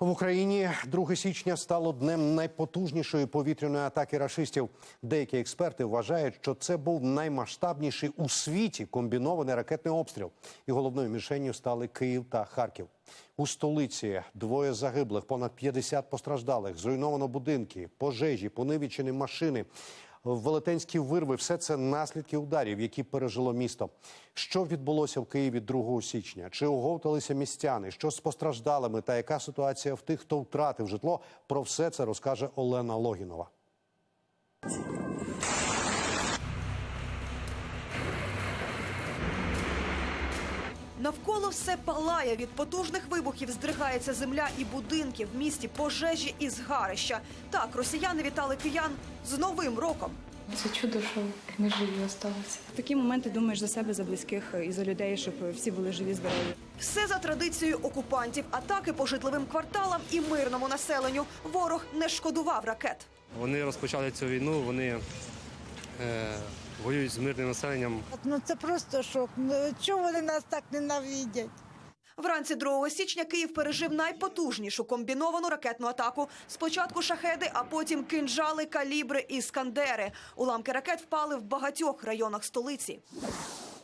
В Україні 2 січня стало днем найпотужнішої повітряної атаки рашистів. Деякі експерти вважають, що це був наймасштабніший у світі комбінований ракетний обстріл. І головною мішенню стали Київ та Харків. У столиці двоє загиблих, понад 50 постраждалих, зруйновано будинки, пожежі, понивічені машини. Велетенські вирви все це наслідки ударів, які пережило місто. Що відбулося в Києві 2 січня? Чи оговталися містяни? Що з постраждалими? Та яка ситуація в тих, хто втратив житло? Про все це розкаже Олена Логінова. Навколо все палає. Від потужних вибухів здригається земля і будинки в місті пожежі і згарища. Так, росіяни вітали киян з новим роком. Це чудо, що ми живі залишилися. В такі моменти думаєш за себе, за близьких і за людей, щоб всі були живі, здорові. Все за традицією окупантів. Атаки по житловим кварталам і мирному населенню. Ворог не шкодував ракет. Вони розпочали цю війну, вони воюють з мирним населенням. Ну це просто шок. Чому чого вони нас так ненавидять? Вранці 2 січня Київ пережив найпотужнішу комбіновану ракетну атаку. Спочатку шахеди, а потім кинжали, калібри і скандери. Уламки ракет впали в багатьох районах столиці.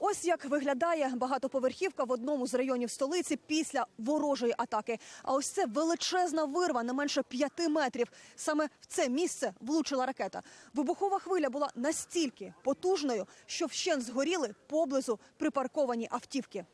Ось як виглядає багатоповерхівка в одному з районів столиці після ворожої атаки. А ось це величезна вирва, не менше п'яти метрів. Саме в це місце влучила ракета. Вибухова хвиля була настільки потужною, що вщен згоріли поблизу припарковані автівки.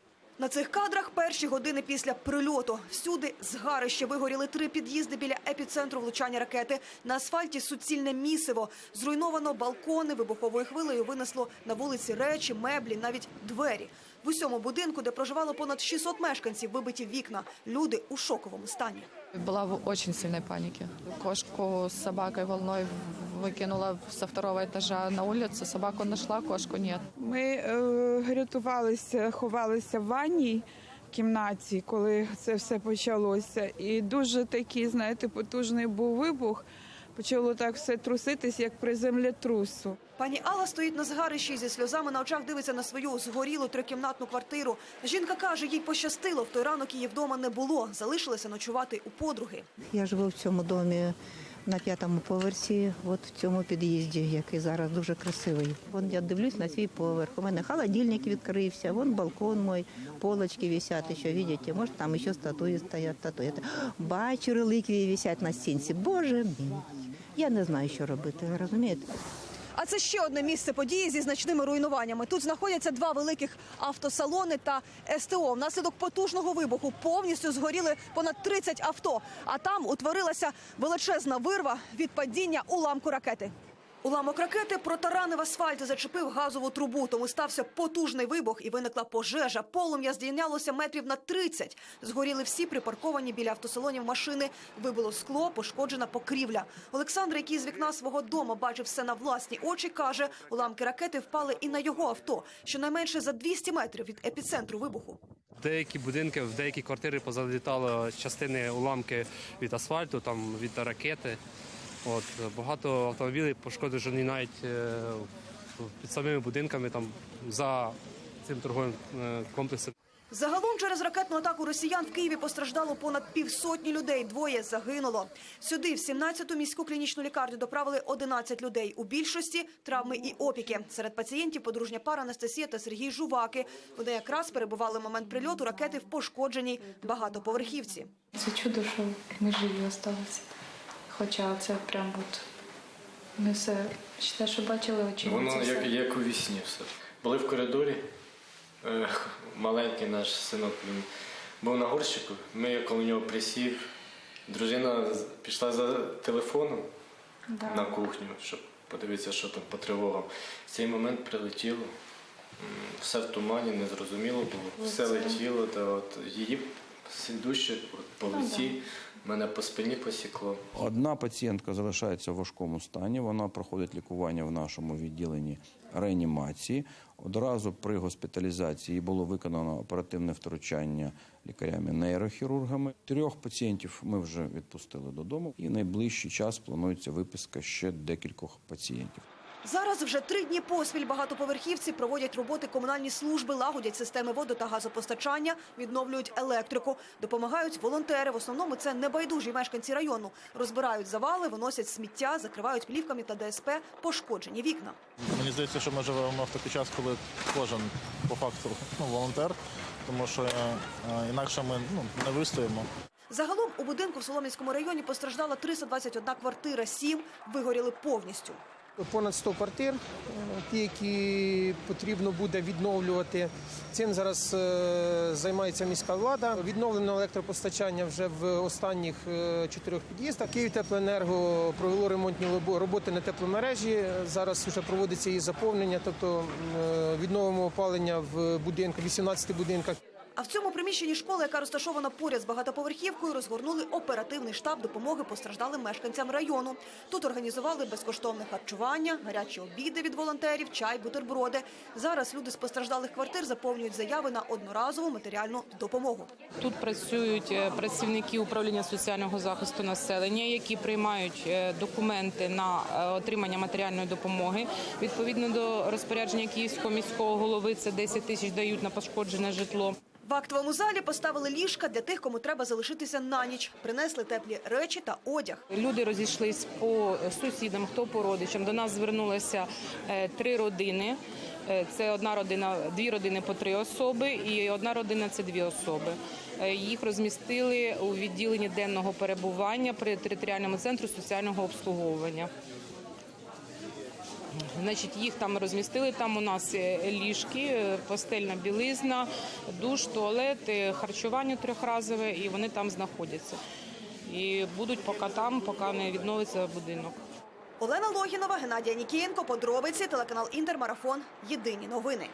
На цих кадрах перші години після прильоту. Всюди згарище вигоріли три під'їзди біля епіцентру влучання ракети. На асфальті суцільне місиво. Зруйновано балкони, вибуховою хвилею винесло на вулиці речі, меблі, навіть двері. В усьому будинку, де проживало понад 600 мешканців, вибиті вікна. Люди у шоковому стані. Была в очень сильной панике. Кошку с собакой волной выкинула со второго этажа на улицу. Собаку нашла, кошку нет. Ми е, рятувалися, ховалися в ванній кімнаті, коли це все почалося. І дуже такий, знаєте, потужний був вибух. Почало так все труситись, як при землетрусу. Пані Алла стоїть на згарищі зі сльозами на очах дивиться на свою згорілу трикімнатну квартиру. Жінка каже, їй пощастило, в той ранок її вдома не було. Залишилася ночувати у подруги. Я живу в цьому домі на п'ятому поверсі, от в цьому під'їзді, який зараз дуже красивий. Вон я дивлюсь на свій поверх. У мене холодильник відкрився, вон балкон мой, полочки висять, що бачите, може там ще статуї стоять, статуети. Бачу, реліквії висять на стінці. Боже мій. Я не знаю, що робити, розумієте? А це ще одне місце події зі значними руйнуваннями. Тут знаходяться два великих автосалони та СТО. Внаслідок потужного вибуху повністю згоріли понад 30 авто. А там утворилася величезна вирва від падіння уламку ракети. Уламок ракети протаранив асфальт і зачепив газову трубу. Тому стався потужний вибух і виникла пожежа. Полум'я здійнялося метрів на 30. Згоріли всі припарковані біля автосалонів машини. Вибило скло, пошкоджена покрівля. Олександр, який з вікна свого дому бачив все на власні очі, каже, уламки ракети впали і на його авто, щонайменше за 200 метрів від епіцентру вибуху. Деякі будинки, в деякі квартири позалітало частини уламки від асфальту, там від ракети. От багато автомобілів пошкоджені навіть е, під самими будинками, там за цим торговим е, комплексом. Загалом через ракетну атаку росіян в Києві постраждало понад півсотні людей. Двоє загинуло. Сюди, в 17-ту міську клінічну лікарню, доправили 11 людей. У більшості травми і опіки. Серед пацієнтів подружня пара Анастасія та Сергій Жуваки. Вони якраз перебували в момент прильоту ракети в пошкодженій багатоповерхівці. Це чудо, що ми живі залишилися. Хоча це прям от ми все те, що бачили очима. Воно як, як у вісні все. Були в коридорі. е, Маленький наш синок він був на горщику. Ми коло нього присів. Дружина з- пішла за телефоном Да. на кухню, щоб подивитися, що там по тривогам. В цей момент прилетіло. М, Все в тумані, незрозуміло було. Все Оце. летіло, та от її сильдуще по Ну, лиці, мене по спині посікло. Одна пацієнтка залишається в важкому стані. Вона проходить лікування в нашому відділенні реанімації. Одразу при госпіталізації було виконано оперативне втручання лікарями-нейрохірургами. Трьох пацієнтів ми вже відпустили додому, і в найближчий час планується виписка ще декількох пацієнтів. Зараз вже три дні поспіль багатоповерхівці проводять роботи комунальні служби, лагодять системи водо- та газопостачання, відновлюють електрику, допомагають волонтери. В основному це небайдужі мешканці району. Розбирають завали, виносять сміття, закривають плівками та ДСП пошкоджені вікна. Мені здається, що ми живемо в такий час, коли кожен по факту ну, волонтер, тому що е, інакше ми ну, не вистоїмо. Загалом у будинку в Солом'янському районі постраждала 321 квартира, сім вигоріли повністю. Понад 100 квартир, е, ті, які потрібно буде відновлювати. Цим зараз е, займається міська влада. Відновлено електропостачання вже в останніх е, чотирьох під'їздах. Київтеплоенерго провело ремонтні роботи на тепломережі. Зараз вже проводиться її заповнення, тобто відновимо опалення в будинках, 18 будинках. А в цьому приміщенні школи, яка розташована поряд з багатоповерхівкою, розгорнули оперативний штаб допомоги постраждалим мешканцям району. Тут організували безкоштовне харчування, гарячі обіди від волонтерів, чай, бутерброди. Зараз люди з постраждалих квартир заповнюють заяви на одноразову матеріальну допомогу. Тут працюють е, працівники управління соціального захисту населення, які приймають е, документи на е, отримання матеріальної допомоги. Відповідно до розпорядження Київського міського голови, це 10 тисяч дають на пошкоджене житло. В актовому залі поставили ліжка для тих, кому треба залишитися на ніч. Принесли теплі речі та одяг. Люди розійшлись по сусідам, хто по родичам. До нас звернулося е, три родини. Е, Це одна родина, дві родини по три особи, і одна родина це дві особи. Е, Їх розмістили у відділенні денного перебування при територіальному центру соціального обслуговування. Значить, їх там розмістили. Там у нас е, ліжки, е, постельна білизна, душ, туалет, е, харчування трьохразове, і вони там знаходяться. І будуть поки там, поки не відновиться будинок. Олена Логінова, Геннадія Нікієнко. Подробиці телеканал Інтермарафон. Єдині новини.